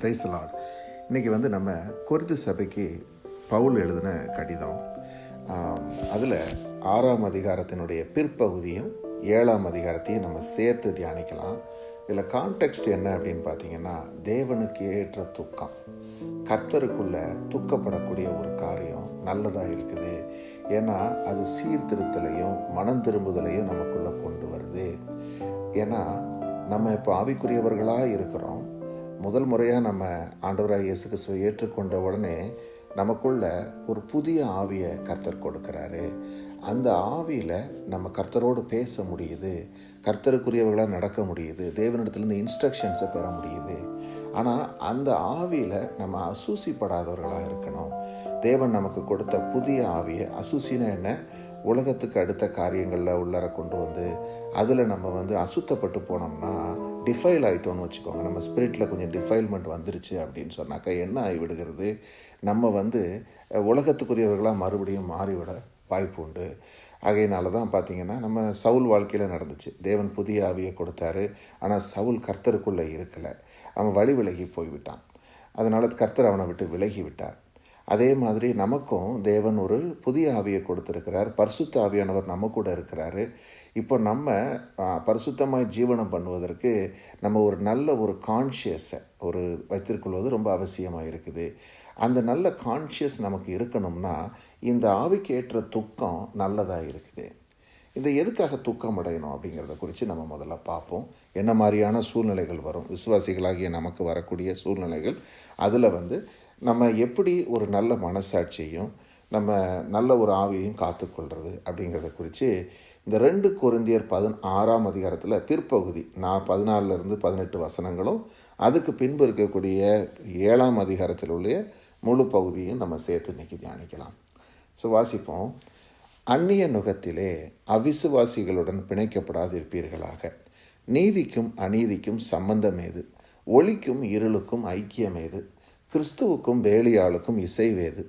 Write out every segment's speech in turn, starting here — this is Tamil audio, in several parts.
பிரைஸ்லாட் இன்றைக்கி வந்து நம்ம கொரிந்து சபைக்கு பவுல் எழுதின கடிதம். அதில் ஆறாம் அதிகாரத்தினுடைய பிற்பகுதியும் ஏழாம் அதிகாரத்தையும் நம்ம சேர்த்து தியானிக்கலாம். இதில் கான்டெக்ஸ்ட் என்ன அப்படின்னு பார்த்தீங்கன்னா தேவனுக்கு ஏற்ற துக்கம். கர்த்தருக்குள்ள துக்கப்படக்கூடிய ஒரு காரியம் நல்லதாக இருக்குது. ஏன்னா அது சீர்திருத்தலையும் மனம் திரும்புதலையும் நமக்குள்ளே கொண்டு வருது. ஏன்னா நம்ம இப்போ ஆவிக்குரியவர்களாக இருக்கிறோம். முதல் முறையாக நம்ம ஆண்டவராக இயேசு கிறிஸ்துவை ஏற்றுக்கொண்ட உடனே நமக்குள்ள ஒரு புதிய ஆவியை கர்த்தர் கொடுக்குறாரு. அந்த ஆவியில் நம்ம கர்த்தரோடு பேச முடியுது. கர்த்தருக்குரியவர்களாக நடக்க முடியுது. தேவனிடத்துலேருந்து இன்ஸ்ட்ரக்ஷன்ஸை பெற முடியுது. ஆனால் அந்த ஆவியில் நம்ம அசூசிப்படாதவர்களாக இருக்கணும். தேவன் நமக்கு கொடுத்த புதிய ஆவியை அசூசினா என்ன? உலகத்துக்கு அடுத்த காரியங்களில் உள்ளர கொண்டு வந்து அதில் நம்ம வந்து அசுத்தப்பட்டு போனோம்னா டிஃபைல் ஆகிட்டோம்னு வச்சுக்கோங்க. நம்ம ஸ்பிரிட்டில் கொஞ்சம் டிஃபைல்மெண்ட் வந்துருச்சு அப்படின்னு சொன்னாக்கா என்ன ஆகிவிடுகிறது நம்ம வந்து உலகத்துக்குரியவர்களாக மறுபடியும் மாறிவிட வாய்ப்பு உண்டு. ஆகையினால தான் பார்த்திங்கன்னா நம்ம சவுல் வாழ்க்கையில் நடந்துச்சு. தேவன் புதிய ஆவியை கொடுத்தாரு. ஆனால் சவுல் கர்த்தருக்குள்ளே இருக்கலை. அவன் வழி விலகி போய்விட்டான். அதனால் கர்த்தர் அவனை விட்டு விலகி விட்டார். அதே மாதிரி நமக்கும் தேவன் ஒரு புதிய ஆவியை கொடுத்துருக்கிறார். பரிசுத்த ஆவியானவர் நம்ம கூட இருக்கிறாரு. இப்போ நம்ம பரிசுத்தமாக ஜீவனம் பண்ணுவதற்கு நம்ம ஒரு நல்ல ஒரு கான்ஷியஸை ஒரு வைத்திருக்கொள்வது ரொம்ப அவசியமாக இருக்குது. அந்த நல்ல கான்ஷியஸ் நமக்கு இருக்கணும்னா இந்த ஆவிக்கு ஏற்ற துக்கம் நல்லதாக இருக்குது. இந்த எதுக்காக துக்கம் அடையணும் அப்படிங்கிறத குறித்து நம்ம முதல்ல பார்ப்போம். என்ன மாதிரியான சூழ்நிலைகள் வரும்? விசுவாசிகளாகிய நமக்கு வரக்கூடிய சூழ்நிலைகள். அதில் வந்து நம்ம எப்படி ஒரு நல்ல மனசாட்சியையும் நம்ம நல்ல ஒரு ஆவியையும் காத்துக்கொள்வது அப்படிங்கிறத குறித்து இந்த ரெண்டு குருந்தியர் பதின் ஆறாம் அதிகாரத்தில் பிற்பகுதி நான் பதினாலிருந்து பதினெட்டு வசனங்களும் அதுக்கு பின்பு இருக்கக்கூடிய ஏழாம் அதிகாரத்தில் உள்ள முழு பகுதியும் நம்ம சேர்த்து இன்றைக்கி தியானிக்கலாம். ஸோ வாசிப்போம். அந்நிய நுகத்திலே அவிசுவாசிகளுடன் பிணைக்கப்படாதிருப்பீர்களாக. நீதிக்கும் அநீதிக்கும் சம்பந்தமேது ஒளிக்கும் இருளுக்கும் ஐக்கியமேது கிறிஸ்துவுக்கும் வேலியாளுக்கும் இசைவேது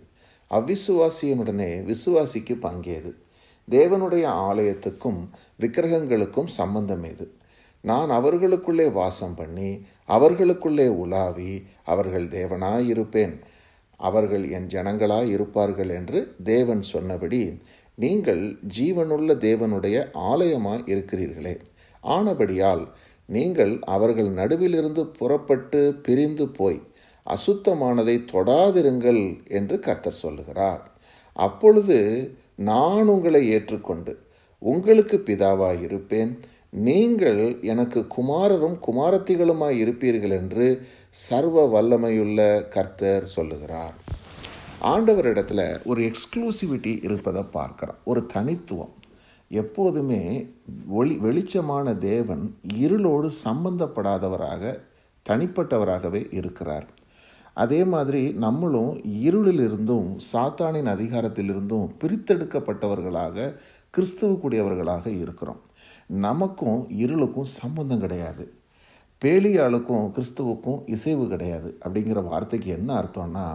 அவ்விசுவாசியனுடனே விசுவாசிக்கு பங்கேது. தேவனுடைய ஆலயத்துக்கும் விக்கிரகங்களுக்கும் சம்பந்தம் இது நான் அவர்களுக்குள்ளே வாசம் பண்ணி அவர்களுக்குள்ளே உலாவி அவர்கள் தேவனாயிருப்பேன் அவர்கள் என் ஜனங்களாய் இருப்பார்கள் என்று தேவன் சொன்னபடி நீங்கள் ஜீவனுள்ள தேவனுடைய ஆலயமாய் இருக்கிறீர்களே. ஆனபடியால் நீங்கள் அவர்கள் நடுவிலிருந்து புறப்பட்டு பிரிந்து போய் அசுத்தமானதை தொடாதிருங்கள் என்று கர்த்தர் சொல்லுகிறார். அப்பொழுது நான் உங்களை ஏற்றுக்கொண்டு உங்களுக்கு பிதாவாய் இருப்பேன். நீங்கள் எனக்கு குமாரரும் குமாரத்திகளுமாய் இருப்பீர்கள் என்று சர்வ வல்லமையுள்ள கர்த்தர் சொல்லுகிறார். ஆண்டவரிடத்தில் ஒரு எக்ஸ்க்ளூசிவிட்டி இருப்பதை பார்க்குறோம். ஒரு தனித்துவம். எப்போதுமே ஒளி வெளிச்சமான தேவன் இருளோடு சம்பந்தப்படாதவராக தனிப்பட்டவராகவே இருக்கிறார். அதே மாதிரி நம்மளும் இருளிலிருந்தும் சாத்தானின் அதிகாரத்திலிருந்தும் பிரித்தெடுக்கப்பட்டவர்களாக கிறிஸ்துவுக்குடையவர்களாக இருக்கிறோம். நமக்கும் இருளுக்கும் சம்பந்தம் கிடையாது. பேலியாளுக்கும் கிறிஸ்துவுக்கும் இசைவு கிடையாது அப்படிங்கிற வார்த்தைக்கு என்ன அர்த்தம்னா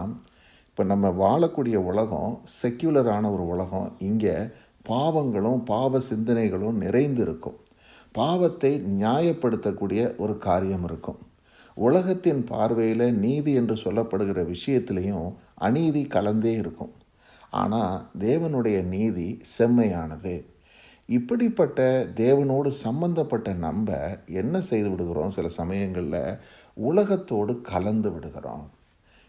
இப்போ நம்ம வாழக்கூடிய உலகம் செக்யூலரான ஒரு உலகம் இங்கே பாவங்களும் பாவ சிந்தனைகளும் நிறைந்து இருக்கும் பாவத்தை நியாயப்படுத்தக்கூடிய ஒரு காரியம் இருக்கும். உலகத்தின் பார்வையில் நீதி என்று சொல்லப்படுகிற விஷயத்திலையும் அநீதி கலந்தே இருக்கும். ஆனால் தேவனுடைய நீதி செம்மையானது. இப்படிப்பட்ட தேவனோடு சம்பந்தப்பட்ட நம்ம என்ன செய்து விடுகிறோம்? சில சமயங்களில் உலகத்தோடு கலந்து விடுகிறோம்.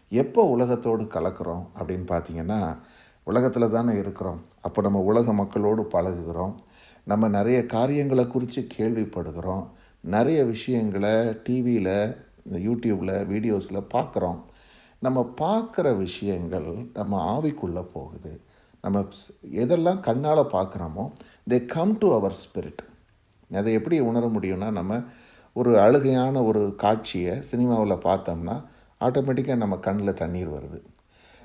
எப்போ உலகத்தோடு கலக்கிறோம் அப்படின்னு பார்த்தீங்கன்னா உலகத்தில் தானே இருக்கிறோம். அப்போ நம்ம உலக மக்களோடு பழகுகிறோம். நம்ம நிறைய காரியங்களை குறித்து கேள்விப்படுகிறோம். நிறைய விஷயங்களை டிவியில் இந்த யூடியூப்பில் வீடியோஸில் பார்க்குறோம் நம்ம பார்க்குற விஷயங்கள் நம்ம ஆவிக்குள்ளே போகுது. நம்ம எதெல்லாம் கண்ணால் பார்க்குறோமோ they come to our spirit அதை எப்படி உணர முடியும்னா நம்ம ஒரு அழுகையான ஒரு காட்சியை சினிமாவில் பார்த்தோம்னா ஆட்டோமேட்டிக்காக நம்ம கண்ணில் தண்ணீர் வருது.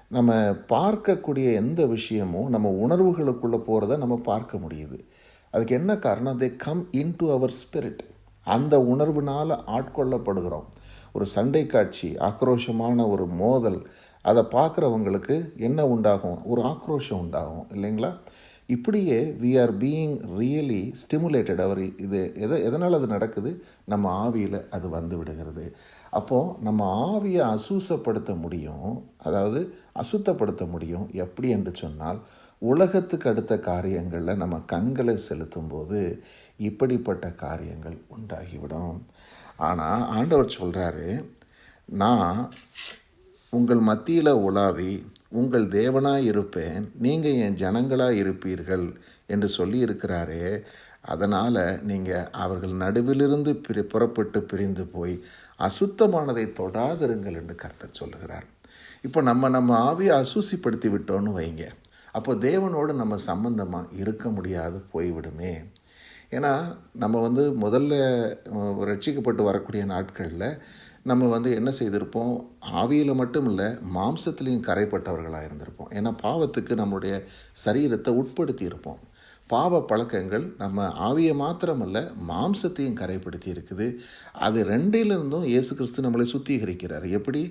நம்ம பார்க்கக்கூடிய எந்த விஷயமும் நம்ம உணர்வுகளுக்குள்ளே போகிறத நம்ம பார்க்க முடியுது. அதுக்கு என்ன காரணம்? They come into our spirit அந்த உணர்வுனால் ஆட்கொள்ளப்படுகிறோம். ஒரு சண்டை காட்சி ஆக்ரோஷமான ஒரு மோதல் அதை பார்க்குறவங்களுக்கு என்ன உண்டாகும்? ஒரு ஆக்ரோஷம் உண்டாகும் இல்லைங்களா? இப்படியே we are being really stimulated அவர் இது எதை எதனால் அது நடக்குது? நம்ம ஆவியில் அது வந்து விடுகிறது. அப்போது நம்ம ஆவியை அசூசப்படுத்த முடியும். அதாவது அசுத்தப்படுத்த முடியும். எப்படி என்று சொன்னால் உலகத்துக்கு அடுத்த காரியங்களில் நம்ம கண்களை செலுத்தும் போது இப்படிப்பட்ட காரியங்கள் உண்டாகிவிடும். ஆனால் ஆண்டவர் சொல்கிறாரு நான் உங்கள் மத்தியில் உலாவி உங்கள் தேவனாக இருப்பேன் நீங்கள் என் ஜனங்களாக இருப்பீர்கள் என்று சொல்லி இருக்கிறாரே அதனால் நீங்கள் அவர்கள் நடுவிலிருந்து பிரி புறப்பட்டு பிரிந்து போய் அசுத்தமானதை தொடாதிருங்கள் என்று கர்த்தர் சொல்லுகிறார். இப்போ நம்ம நம்ம ஆவியை அசூசிப்படுத்தி விட்டோன்னு வைங்க. அப்போ தேவனோடு நம்ம சம்பந்தமாக இருக்க முடியாது போய்விடுமே. ஏன்னா நம்ம வந்து முதல்ல ரட்சிக்கப்பட்டு வரக்கூடிய நாட்களில் நம்ம வந்து என்ன செய்திருப்போம்? ஆவியில் மட்டும் இல்லை மாம்சத்துலேயும் கரைப்பட்டவர்களாக இருந்திருப்போம். ஏன்னா பாவத்துக்கு நம்மளுடைய சரீரத்தை உட்படுத்தி இருப்போம் பாவ பழக்கங்கள் நம்ம ஆவியை மாத்திரமல்ல மாம்சத்தையும் கரைப்படுத்தி இருக்குது அது ரெண்டிலிருந்தும் இயேசு கிறிஸ்து நம்மளை சுத்திகரிக்கிறார். எப்படி?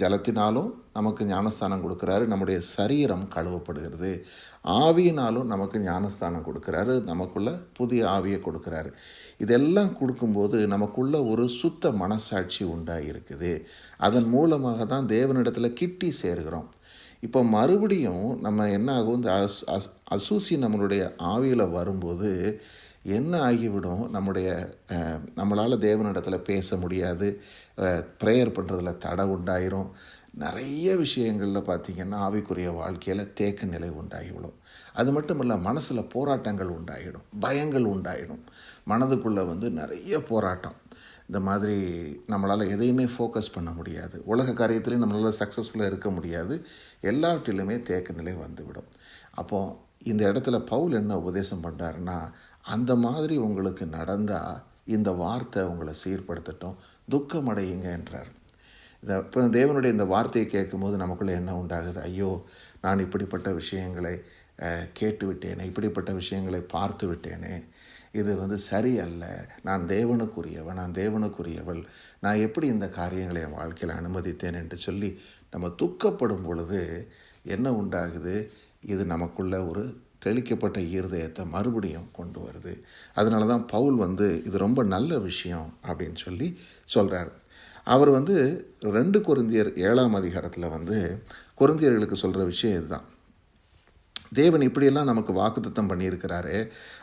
ஜலத்தினாலும் நமக்கு ஞானஸ்தானம் கொடுக்குறாரு. நம்முடைய சரீரம் கழுவப்படுகிறது. ஆவியினாலும் நமக்கு ஞானஸ்தானம் கொடுக்குறாரு. நமக்குள்ள புதிய ஆவியை கொடுக்குறாரு. இதெல்லாம் கொடுக்கும்போது நமக்குள்ள ஒரு சுத்த மனசாட்சி உண்டாகி இருக்குது அதன் மூலமாக தான் தேவனிடத்தில் கிட்டி சேர்கிறோம். இப்போ மறுபடியும் நம்ம என்ன ஆகும்? இந்த அஸ் அஸ் அசூசி நம்மளுடைய ஆவியில் வரும்போது என்ன ஆகிவிடும்? நம்முடைய நம்மளால் தேவனிடத்தில் பேச முடியாது. ப்ரேயர் பண்ணுறதுல தடை உண்டாயிரும். நிறைய விஷயங்களில் பார்த்திங்கன்னா ஆவிக்குரிய வாழ்க்கையில் தேக்க நிலை உண்டாகிவிடும். அது மட்டும் இல்லை மனசில் போராட்டங்கள் உண்டாகிடும். பயங்கள் உண்டாகிடும் மனதுக்குள்ளே வந்து நிறைய போராட்டம். இந்த மாதிரி நம்மளால் எதையுமே ஃபோக்கஸ் பண்ண முடியாது. உலக காரியத்திலையும் நம்மளால் சக்ஸஸ்ஃபுல்லாக இருக்க முடியாது. எல்லாவற்றிலுமே தேக்க நிலை வந்துவிடும். அப்போது இந்த இடத்துல பவுல் என்ன உபதேசம் பண்ணுறாருன்னா அந்த மாதிரி உங்களுக்கு நடந்தால் இந்த வார்த்தை உங்களை சீர்படுத்தட்டும் துக்கம் அடையுங்க என்றார். இதை இப்போ தேவனுடைய இந்த வார்த்தையை கேட்கும்போது நமக்குள்ளே என்ன உண்டாகுது? ஐயோ நான் இப்படிப்பட்ட விஷயங்களை கேட்டு விட்டேனே இப்படிப்பட்ட விஷயங்களை பார்த்து விட்டேனே இது வந்து சரியல்ல. நான் தேவனுக்குரியவன் நான் தேவனுக்குரியவள் நான் எப்படி இந்த காரியங்களை என் வாழ்க்கையில் அனுமதித்தேன் என்று சொல்லி நம்ம துக்கப்படும் பொழுது என்ன உண்டாகுது? இது நமக்குள்ள ஒரு தெளிக்கப்பட்ட ஈர்தயத்தை மறுபடியும் கொண்டு வருது. அதனால தான் பவுல் வந்து இது ரொம்ப நல்ல விஷயம் அப்படின்னு சொல்லி சொல்கிறார் அவர் வந்து ரெண்டு குருந்தியர் ஏழாம் அதிகாரத்தில் வந்து குருந்தியர்களுக்கு சொல்கிற விஷயம் இதுதான். தேவன் இப்படியெல்லாம் நமக்கு வாக்குத்தத்தம் பண்ணியிருக்கிறாரு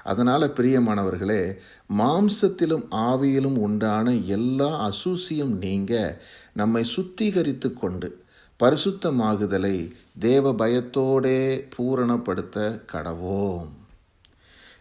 அதனால் பிரியமானவர்களே மாம்சத்திலும் ஆவியிலும் உண்டான எல்லா அசூசியும் நீங்க நம்மை சுத்திகரித்து கொண்டு பரிசுத்தமாகுதலை தேவ பயத்தோடே பூரணப்படுத்த கடவோம்.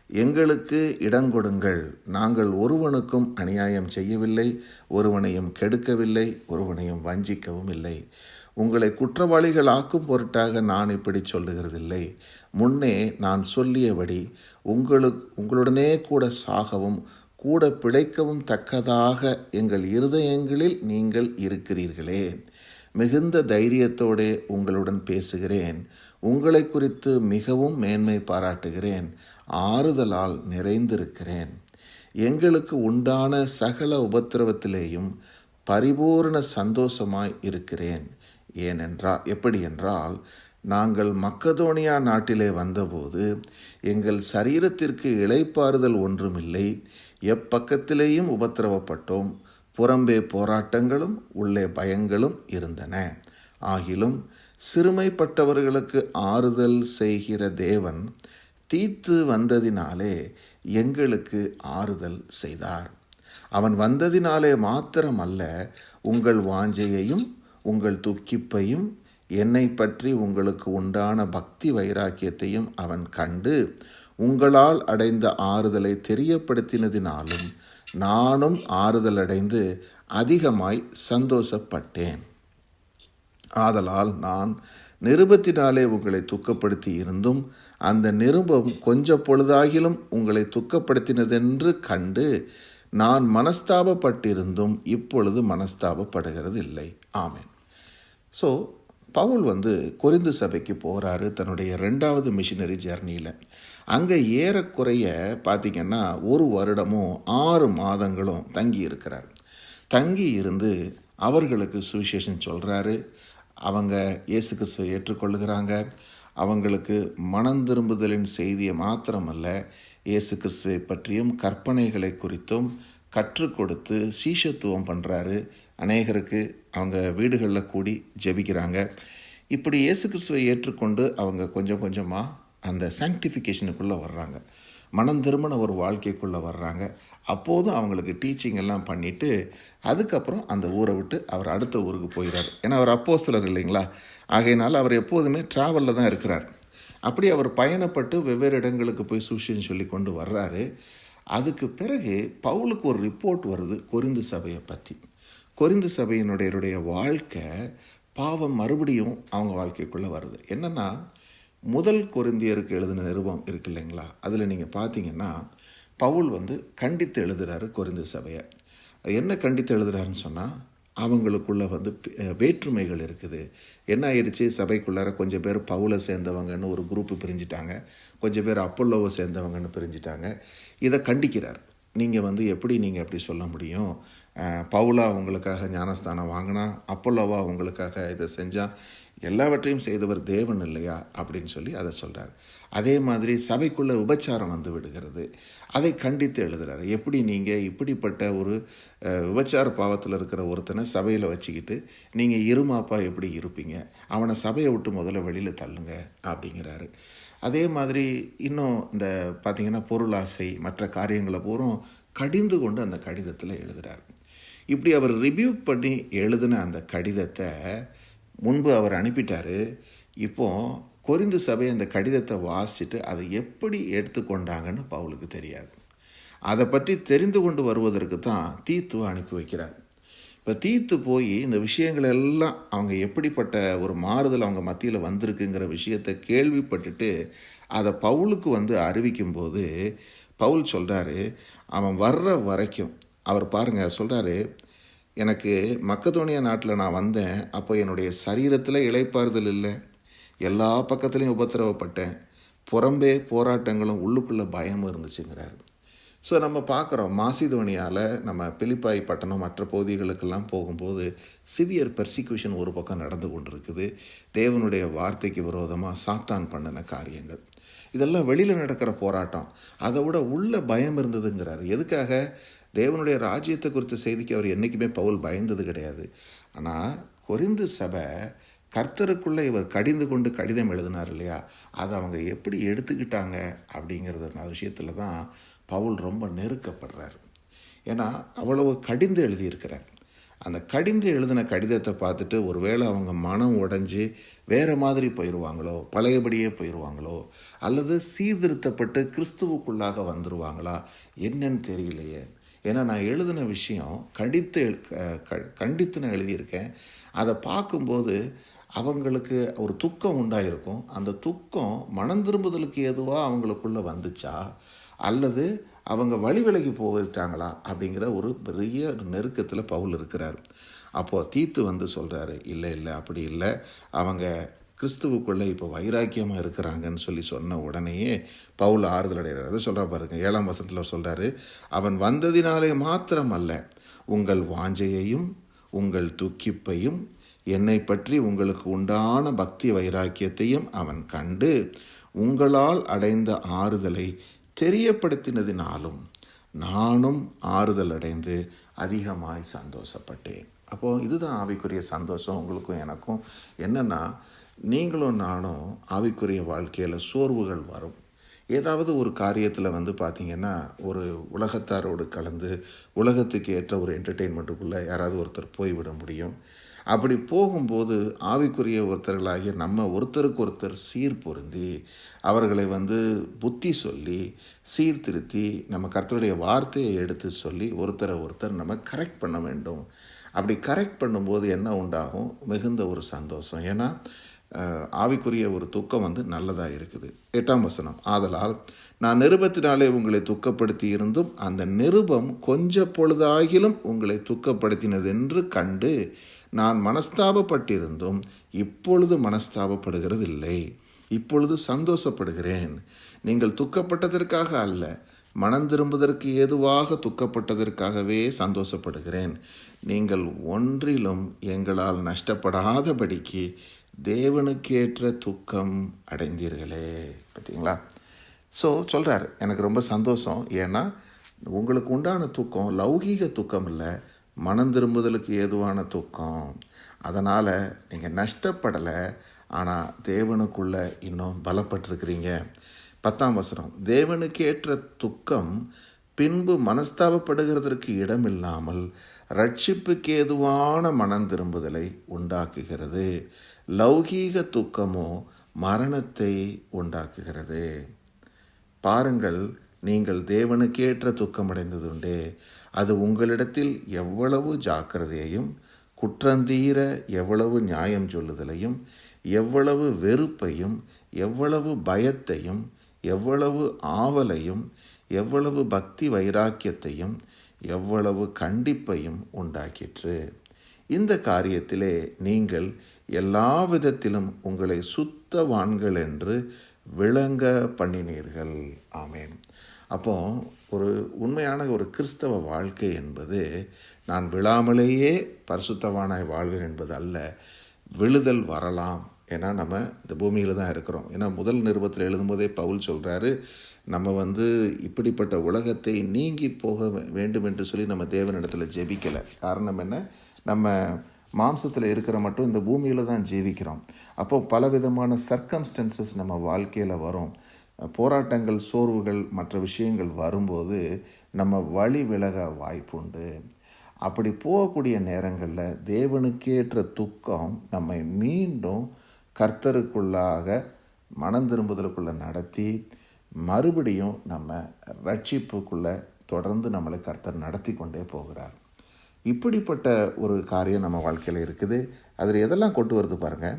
எங்களுக்கு இடங்கொடுங்கள் நாங்கள் ஒருவனுக்கும் அநியாயம் செய்யவில்லை ஒருவனையும் கெடுக்கவில்லை ஒருவனையும் வஞ்சிக்கவும் இல்லை. உங்களை குற்றவாளிகள் ஆக்கும் பொருட்டாக நான் இப்படி சொல்லுகிறதில்லை. முன்னே நான் சொல்லியபடி உங்களுக்கு உங்களுடனே கூட சாகவும் கூட பிழைக்கவும் தக்கதாக எங்கள் இருதயங்களில் நீங்கள் இருக்கிறீர்களே. மிகுந்த தைரியத்தோடே உங்களுடன் பேசுகிறேன். உங்களை குறித்து மிகவும் மேன்மை பாராட்டுகிறேன். ஆறுதலால் நிறைந்திருக்கிறேன். எங்களுக்கு உண்டான சகல உபத்திரவத்திலேயும் பரிபூரண சந்தோஷமாய் இருக்கிறேன். ஏனென்றா எப்படி என்றால் நாங்கள் மக்கதோனியா நாட்டிலே வந்தபோது எங்கள் சரீரத்திற்கு இளைப்பாறுதல் ஒன்றுமில்லை. எப்பக்கத்திலேயும் உபத்திரவப்பட்டோம். புறம்பே போராட்டங்களும் உள்ளே பயங்களும் இருந்தன. ஆகிலும் சிறுமைப்பட்டவர்களுக்கு ஆறுதல் செய்கிற தேவன் தீத்து வந்ததினாலே எங்களுக்கு ஆறுதல் செய்தார். அவன் வந்ததினாலே மாத்திரமல்ல உங்கள் வாஞ்சையையும் உங்கள் துக்கிப்பையும் என்னை பற்றி உங்களுக்கு உண்டான பக்தி வைராக்கியத்தையும் அவன் கண்டு உங்களால் அடைந்த ஆறுதலை தெரியப்படுத்தினதினாலும் நானும் ஆறுதல் அடைந்து அதிகமாய் சந்தோஷப்பட்டேன். ஆதலால் நான் நிருபத்தினாலே உங்களை துக்கப்படுத்தி இருந்தும் அந்த நிருபம் கொஞ்ச பொழுதாகிலும் உங்களை துக்கப்படுத்தினதென்று கண்டு நான் மனஸ்தாபப்பட்டிருந்தும் இப்பொழுது மனஸ்தாபப்படுகிறது இல்லை ஆமேன். ஸோ பவுல் வந்து கொரிந்து சபைக்கு போகிறாரு தன்னுடைய ரெண்டாவது மிஷினரி ஜெர்னியில் அங்கே ஏறக்குறைய பார்த்திங்கன்னா ஒரு வருடமும் ஆறு மாதங்களும் தங்கி இருக்கிறார். தங்கி இருந்து அவர்களுக்கு சுவிசேஷன் சொல்கிறாரு அவங்க இயேசு கிறிஸ்துவை ஏற்றுக்கொள்ளுகிறாங்க. அவங்களுக்கு மனம் திரும்புதலின் செய்தியை மாத்திரமல்ல இயேசு கிறிஸ்துவை பற்றியும் கற்பனைகளை குறித்தும் கற்றுக் கொடுத்து சீஷத்துவம் பண்ணுறாரு அநேகருக்கு அவங்க வீடுகளில் கூடி ஜெபிக்கிறாங்க. இப்படி இயேசு கிறிஸ்துவை ஏற்றுக்கொண்டு அவங்க கொஞ்சம் கொஞ்சமாக அந்த சாங்டிஃபிகேஷனுக்குள்ளே வர்றாங்க. மனம் திரும்பின ஒரு வாழ்க்கைக்குள்ளே வர்றாங்க. அப்போதும் அவங்களுக்கு டீச்சிங் எல்லாம் பண்ணிவிட்டு அதுக்கப்புறம் அந்த ஊரை விட்டு அவர் அடுத்த ஊருக்கு போயிடுறார் ஏன்னா அவர் அப்போஸ்தலர் இல்லைங்களா? ஆகையினால அவர் எப்போதுமே ட்ராவலில் தான் இருக்கிறார். அப்படி அவர் பயணப்பட்டு வெவ்வேறு இடங்களுக்கு போய் சூஷின்னு சொல்லி கொண்டு வர்றாரு. அதுக்கு பிறகு பவுலுக்கு ஒரு ரிப்போர்ட் வருது கொரிந்து சபையை பற்றி கொரிந்து சபையினுடைய வாழ்க்கை பாவம் மறுபடியும் அவங்க வாழ்க்கைக்குள்ளே வருது. என்னென்னா முதல் கொரிந்தியருக்கு எழுதின நிருபம் இருக்கு இல்லைங்களா? அதில் நீங்கள் பார்த்தீங்கன்னா பவுல் வந்து கண்டித்து எழுதுகிறாரு கொரிந்து சபையை. என்ன கண்டித்து எழுதுகிறாருன்னு சொன்னால் அவங்களுக்குள்ள வந்து வேற்றுமைகள் இருக்குது. என்ன ஆயிடுச்சு சபைக்குள்ளார கொஞ்சம் பேர் பவுலை சேர்ந்தவங்கன்னு ஒரு குரூப்பு பிரிஞ்சிட்டாங்க. கொஞ்சம் பேர் அப்பல்லோவை சேர்ந்தவங்கன்னு பிரிஞ்சிட்டாங்க. இதை கண்டிக்கிறார். நீங்கள் வந்து எப்படி நீங்கள் அப்படி சொல்ல முடியும்? பவுலா உங்களுக்காக ஞானஸ்தானம் வாங்கினா அப்பல்லோவா உங்களுக்காக இதை செஞ்சான் எல்லாவற்றையும் செய்தவர் தேவன் இல்லையா? அப்படின்னு சொல்லி அதை சொல்கிறார் அதே மாதிரி சபைக்குள்ளே உபச்சாரம் வந்து விடுகிறது. அதை கண்டித்து எழுதுகிறார் எப்படி நீங்கள் இப்படிப்பட்ட ஒரு விபச்சார பாவத்தில் இருக்கிற ஒருத்தனை சபையில் வச்சுக்கிட்டு நீங்கள் இருமாப்பா எப்படி இருப்பீங்க? அவனை சபையை விட்டு முதல்ல வெளியில் தள்ளுங்க அப்படிங்கிறாரு. அதே மாதிரி இன்னும் இந்த பார்த்திங்கன்னா பொருளாசை மற்ற காரியங்களை பூரும் கடிந்து கொண்டு அந்த கடிதத்தில் எழுதுகிறார் இப்படி அவர் ரிவ்யூ பண்ணி எழுதின அந்த கடிதத்தை முன்பு அவர் அனுப்பிட்டார். இப்போ கொரிந்து சபை அந்த கடிதத்தை வாசிச்சுட்டு அதை எப்படி எடுத்துக்கொண்டாங்கன்னு பவுலுக்கு தெரியாது. அதை பற்றி தெரிந்து கொண்டு வருவதற்கு தான் தீத்துவை அனுப்பி வைக்கிறார். இப்போ தீத்து போய் இந்த விஷயங்கள் எல்லாம் அவங்க எப்படிப்பட்ட ஒரு மாறுதல் அவங்க மத்தியில் வந்திருக்குங்கிற விஷயத்தை கேள்விப்பட்டுட்டு அதை பவுலுக்கு வந்து அறிவிக்கும்போது பவுல் சொல்கிறாரு அவன் வர்ற வரைக்கும் அவர் பாருங்க சொல்கிறாரு எனக்கு மக்கதோனியா நாட்டில் நான் வந்தேன் அப்போ என்னுடைய சரீரத்தில் இளைப்பாறுதல் இல்லை. எல்லா பக்கத்துலேயும் உபத்திரவப்பட்டேன். புறம்பே போராட்டங்களும் உள்ளுக்குள்ளே பயமும் இருந்துச்சுங்கிறாரு. ஸோ நம்ம பார்க்குறோம் மாசிதோனியாவில் நம்ம பிலிப்பாய் பட்டணம் மற்ற பகுதிகளுக்கெல்லாம் போகும்போது சிவியர் பெர்சிக்யூஷன் ஒரு பக்கம் நடந்து கொண்டிருக்குது. தேவனுடைய வார்த்தைக்கு விரோதமாக சாத்தான் பண்ணின காரியங்கள். இதெல்லாம் வெளியில் நடக்கிற போராட்டம். அதை விட உள்ள பயம் இருந்ததுங்கிறார். எதுக்காக? தேவனுடைய ராஜ்யத்தை குறித்த செய்திக்கு அவர் என்றைக்குமே பவுல் பயந்தது கிடையாது. ஆனால் கொரிந்து சபை கர்த்தருக்குள்ளே இவர் கடிந்து கொண்டு கடிதம் எழுதினார் இல்லையா? அதை அவங்க எப்படி எடுத்துக்கிட்டாங்க அப்படிங்கிறது விஷயத்தில் தான் பவுல் ரொம்ப நெருக்கப்படுறார். ஏன்னா அவ்வளவு கடிந்து எழுதியிருக்கிறார். அந்த கடிந்து எழுதின கடிதத்தை பார்த்துட்டு ஒருவேளை அவங்க மனம் உடஞ்சி வேறு மாதிரி போயிடுவாங்களோ பழையபடியே போயிடுவாங்களோ அல்லது சீர்திருத்தப்பட்டு கிறிஸ்துவுக்குள்ளாக வந்துடுவாங்களா என்னன்னு தெரியலையே. ஏன்னா நான் எழுதின விஷயம் கடித்து கண்டித்து நான் எழுதியிருக்கேன். அதை பார்க்கும்போது அவங்களுக்கு ஒரு துக்கம் உண்டாயிருக்கும். அந்த துக்கம் மனம் திரும்புதலுக்கு எதுவாக அவங்களுக்குள்ளே வந்துச்சா? அல்லது அவங்க வழி விலகி போயிட்டாங்களா? அப்படிங்கிற ஒரு பெரிய நெருக்கத்தில் பவுல் இருக்கிறார். அப்போது தீத்து வந்து சொல்கிறாரு இல்லை இல்லை அப்படி இல்லை. அவங்க கிறிஸ்துவுக்குள்ளே இப்போ வைராக்கியமாக இருக்கிறாங்கன்னு சொல்லி சொன்ன உடனேயே பவுல் ஆறுதல் அடைகிறார். அதை சொல்கிறா பாருங்க. ஏழாம் வசனத்தில் சொல்கிறாரு அவன் வந்ததினாலே மாத்திரம் அல்ல உங்கள் வாஞ்சையையும் உங்கள் துக்கிப்பையும் என்னை பற்றி உங்களுக்கு உண்டான பக்தி வைராக்கியத்தையும் அவன் கண்டு உங்களால் அடைந்த ஆறுதலை தெரியப்படுத்தினதினாலும் நானும் ஆறுதல் அடைந்து அதிகமாய் சந்தோஷப்பட்டேன். அப்போது இதுதான் ஆவிக்குரிய சந்தோஷம். உங்களுக்கும் எனக்கும் என்னென்னா நீங்களும் நானும் ஆவிக்குரிய வாழ்க்கையில் சோர்வுகள் வரும். ஏதாவது ஒரு காரியத்தில் வந்து பார்த்தீங்கன்னா ஒரு உலகத்தாரோடு கலந்து உலகத்துக்கு ஏற்ற ஒரு என்டர்டெயின்மெண்ட்டுக்குள்ளே யாராவது ஒருத்தர் போய்விட முடியும். அப்படி போகும்போது ஆவிக்குரிய ஒருத்தர்களாகிய நம்ம ஒருத்தருக்கு ஒருத்தர் சீர் பொருந்தி அவர்களை வந்து புத்தி சொல்லி சீர்திருத்தி நம்ம கர்த்தருடைய வார்த்தையை எடுத்து சொல்லி ஒருத்தரை ஒருத்தர் நம்ம கரெக்ட் பண்ண வேண்டும். அப்படி கரெக்ட் பண்ணும்போது என்ன உண்டாகும்? மிகுந்த ஒரு சந்தோஷம். ஏன்னா ஆவிக்குரிய ஒரு துக்கம் வந்து நல்லதாக இருக்குது. எட்டாம் வசனம் ஆதலால் நான் நிருபத்தினாலே உங்களை துக்கப்படுத்தி இருந்தும் அந்த நிருபம் கொஞ்ச பொழுதாகிலும் உங்களை துக்கப்படுத்தினதென்று கண்டு நான் மனஸ்தாபப்பட்டிருந்தும் இப்பொழுது மனஸ்தாபப்படுகிறதில்லை. இப்பொழுது சந்தோஷப்படுகிறேன். நீங்கள் துக்கப்பட்டதற்காக அல்ல மனம் திரும்புவதற்கு ஏதுவாக துக்கப்பட்டதற்காகவே சந்தோஷப்படுகிறேன். நீங்கள் ஒன்றிலும் எங்களால் நஷ்டப்படாதபடிக்கு தேவனுக்கேற்ற துக்கம் அடைந்தீர்களே. பார்த்தீங்களா? ஸோ சொல்கிறார் எனக்கு ரொம்ப சந்தோஷம். ஏன்னா உங்களுக்கு உண்டான துக்கம் லௌகீக துக்கம் இல்லை மனம் திரும்புதலுக்கு ஏதுவான துக்கம். அதனால் நீங்கள் நஷ்டப்படலை ஆனால் தேவனுக்குள்ளே இன்னும் பலப்பட்டிருக்கிறீங்க. பத்தாம் வசனம் தேவனுக்கேற்ற துக்கம் பின்பு மனஸ்தாபப்படுகிறதற்கு இடமில்லாமல் ரட்சிப்புக்கு ஏதுவான மனம் திரும்புதலை உண்டாக்குகிறது. லௌகீக துக்கமோ மரணத்தை உண்டாக்குகிறது. பாருங்கள் நீங்கள் தேவனுக்கேற்ற துக்கமடைந்ததுண்டே. அது உங்களிடத்தில் எவ்வளவு ஜாக்கிரதையையும் குற்றந்தீர எவ்வளவு நியாயம் சொல்லுதலையும் எவ்வளவு வெறுப்பையும் எவ்வளவு பயத்தையும் எவ்வளவு ஆவலையும் எவ்வளவு பக்தி வைராக்கியத்தையும் எவ்வளவு கண்டிப்பையும் உண்டாக்கிற்று. இந்த காரியத்திலே நீங்கள் எல்லா விதத்திலும் உங்களை சுத்தவான்கள் என்று விளங்க பண்ணினீர்கள். ஆமேன். அப்போ ஒரு உண்மையான ஒரு கிறிஸ்தவ வாழ்க்கை என்பது நான் விழாமலேயே பரிசுத்தவானாய் வாழ்வேன் என்பது அல்ல. விழுதல் வரலாம். ஏன்னா நம்ம இந்த பூமியில் தான் இருக்கிறோம். ஏன்னா முதல் நிருபத்தில் எழுதும்போதே பவுல் சொல்கிறாரு நம்ம வந்து இப்படிப்பட்ட உலகத்தை நீங்கி போக வேண்டும் என்று சொல்லி நம்ம தேவனிடத்தில் ஜெபிக்கலை. காரணம் என்ன? நம்ம மாம்சத்தில் இருக்கிற மட்டும் இந்த பூமியில் தான் ஜீவிக்கிறோம். அப்போ பலவிதமான சர்க்கம்ஸ்டன்சஸ் நம்ம வாழ்க்கையில் வரும். போராட்டங்கள் சோர்வுகள் மற்ற விஷயங்கள் வரும்போது நம்ம வழி விலக வாய்ப்புண்டு அப்படி போகக்கூடிய நேரங்களில் தேவனுக்கேற்ற துக்கம் நம்மை மீண்டும் கர்த்தருக்குள்ளாக மனம் திரும்புதலுக்குள்ளே நடத்தி மறுபடியும் நம்ம ரட்சிப்புக்குள்ளே தொடர்ந்து நம்மளை கர்த்தர் நடத்தி கொண்டே போகிறார். இப்படிப்பட்ட ஒரு காரியம் நம்ம வாழ்க்கையில் இருக்குது. அதில் எதெல்லாம் கொண்டு வருது பாருங்கள்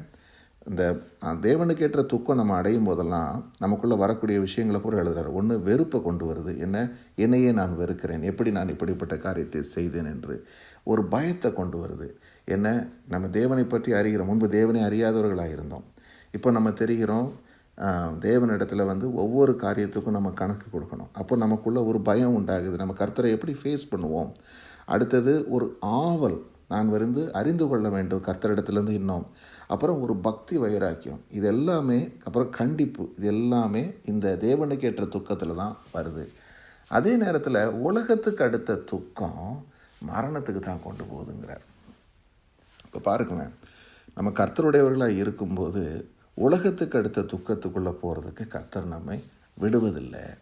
இந்த தேவனுக்கேற்ற துக்கம் நம்ம அடையும் போதெல்லாம் நமக்குள்ளே வரக்கூடிய விஷயங்களை பூரா எழுதுறாரு. ஒன்று வெறுப்பை கொண்டு வருது. என்ன? என்னையே நான் வெறுக்கிறேன். எப்படி நான் இப்படிப்பட்ட காரியத்தை செய்தேன் என்று. ஒரு பயத்தை கொண்டு வருது. என்ன? நம்ம தேவனை பற்றி அறிகிறோம். முன்பு தேவனை அறியாதவர்களாக இருந்தோம். இப்போ நம்ம தெரிகிறோம் தேவனிடத்தில் வந்து ஒவ்வொரு காரியத்துக்கும் நம்ம கணக்கு கொடுக்கணும். அப்போ நமக்குள்ளே ஒரு பயம் உண்டாகுது. நம்ம கர்த்தரை எப்படி ஃபேஸ் பண்ணுவோம்? அடுத்தது ஒரு ஆவல் நான் வந்து அறிந்து கொள்ள வேண்டும். கர்த்தரிடத்துலேருந்து இன்னும். அப்புறம் ஒரு பக்தி வைராக்கியம். இது எல்லாமே அப்புறம் கண்டிப்பு. இது எல்லாமே இந்த தேவனுக்கு ஏற்ற துக்கத்தில் தான் வருது. அதே நேரத்தில் உலகத்துக்கு அடுத்த துக்கம் மரணத்துக்கு தான் கொண்டு போகுதுங்கிறார். இப்போ பாருங்களேன். நம்ம கர்த்தருடையவர்களாக இருக்கும்போது உலகத்துக்கு அடுத்த துக்கத்துக்குள்ளே போகிறதுக்கு கர்த்தர் நம்மை விடுவதில்லை.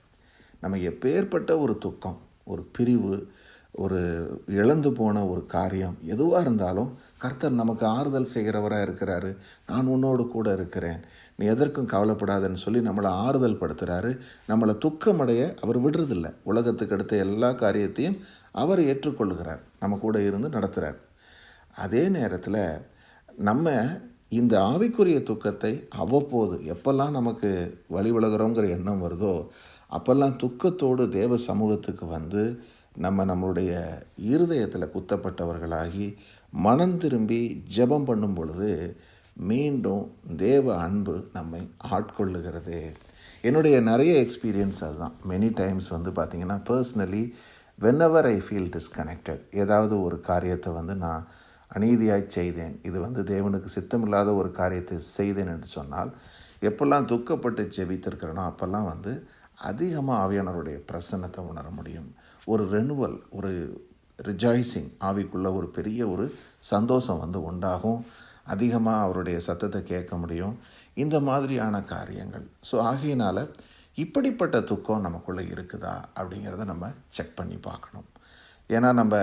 நம்ம எப்பேற்பட்ட ஒரு துக்கம் ஒரு பிரிவு ஒரு இழந்து போன ஒரு காரியம் எதுவாக இருந்தாலும் கர்த்தர் நமக்கு ஆறுதல் செய்கிறவராக இருக்கிறாரு. நான் உன்னோடு கூட இருக்கிறேன். நீ எதற்கும் கவலைப்படாதன்னு சொல்லி நம்மளை ஆறுதல் படுத்துகிறாரு நம்மளை துக்கமடைய அவர் விடுறதில்ல. உலகத்துக்கு அடுத்த எல்லா காரியத்தையும் அவர் ஏற்றுக்கொள்கிறார். நம்ம கூட இருந்து நடத்துகிறார் அதே நேரத்தில் நம்ம இந்த ஆவிக்குரிய துக்கத்தை அவ்வப்போது எப்பெல்லாம் நமக்கு வழி விலகிறோங்கிற எண்ணம் வருதோ அப்போல்லாம் துக்கத்தோடு தேவ சமூகத்துக்கு வந்து நம்ம நம்மளுடைய இருதயத்தில் குத்தப்பட்டவர்களாகி மனம் திரும்பி ஜெபம் பண்ணும் பொழுது மீண்டும் தேவ அன்பு நம்மை ஆட்கொள்ளுகிறது. என்னுடைய நிறைய எக்ஸ்பீரியன்ஸ் அதுதான். மெனி டைம்ஸ் வந்து பார்த்திங்கன்னா personally whenever I feel disconnected ஏதாவது ஒரு காரியத்தை வந்து நான் அநீதியாய் செய்தேன் இது வந்து தேவனுக்கு சித்தமில்லாத ஒரு காரியத்தை செய்தேன் என்று சொன்னால் எப்பெல்லாம் துக்கப்பட்டு ஜெபித்திருக்கிறேனோ அப்போல்லாம் வந்து அதிகமாக ஆவியானவருடைய பிரசன்னத்தை உணர முடியும். ஒரு ரெனுவல் ஒரு ரிஜாய்ஸிங் ஆவிக்குள்ள ஒரு பெரிய ஒரு சந்தோஷம் வந்து உண்டாகும். அதிகமாக அவருடைய சத்தத்தை கேட்க முடியும். இந்த மாதிரியான காரியங்கள். ஸோ ஆகையினால் இப்படிப்பட்ட துக்கம் நமக்குள்ளே இருக்குதா அப்படிங்கிறத நம்ம செக் பண்ணி பார்க்கணும். ஏன்னா நம்ம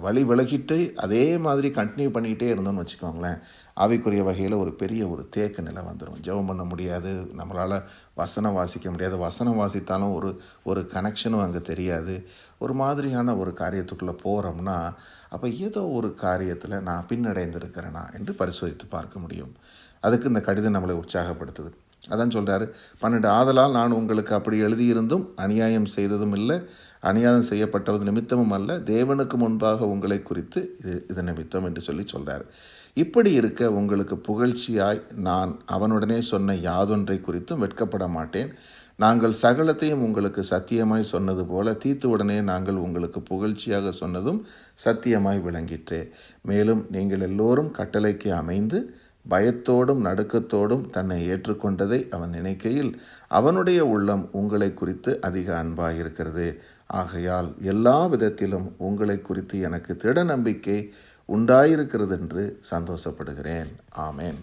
வழி விலகிட்டு அதே மாதிரி கண்டினியூ பண்ணிக்கிட்டே இருந்தோம்னு வச்சுக்கோங்களேன் ஆவிக்குரிய வகையில் ஒரு பெரிய ஒரு தேக்க நிலை வந்துடும் ஜெபம் பண்ண முடியாது நம்மளால் வசனம் வாசிக்க முடியாது. வசனம் வாசித்தாலும் ஒரு ஒரு கனெக்ஷனும் அங்கே தெரியாது. ஒரு மாதிரியான ஒரு காரியத்துக்குள்ளே போகிறோம்னா அப்போ ஏதோ ஒரு காரியத்தில் நான் பின்னடைந்திருக்கிறேனா என்று பரிசோதித்து பார்க்க முடியும். அதுக்கு இந்த கடிதம் நம்மளை உற்சாகப்படுத்துது. அதான் சொல்கிறாரு பன்னெண்டு ஆதலால் நான் உங்களுக்கு அப்படி எழுதியிருந்தும் அநியாயம் செய்ததும் இல்லை அநியாயம் செய்யப்பட்டது நிமித்தமும் அல்ல தேவனுக்கு முன்பாக உங்களை குறித்து இது இது நிமித்தம் என்று சொல்லி சொல்கிறார் இப்படி இருக்க உங்களுக்கு புகழ்ச்சியாய் நான் அவனுடனே சொன்ன யாதொன்றை குறித்தும் வெட்கப்பட மாட்டேன். நாங்கள் சகலத்தையும் உங்களுக்கு சத்தியமாய் சொன்னது போல தீத்துவுடனே நாங்கள் உங்களுக்கு புகழ்ச்சியாக சொன்னதும் சத்தியமாய் விளங்கிற்றே. மேலும் நீங்கள் எல்லோரும் கட்டளைக்கு அமைந்து பயத்தோடும் நடுக்கத்தோடும் தன்னை ஏற்றுக்கொண்டதை அவன் நினைக்கையில் அவனுடைய உள்ளம் உங்களை குறித்து அதிக அன்பாயிருக்கிறது. ஆகையால் எல்லா விதத்திலும் உங்களை குறித்து எனக்கு திட நம்பிக்கை உண்டாயிருக்கிறது என்று சந்தோஷப்படுகிறேன். ஆமேன்.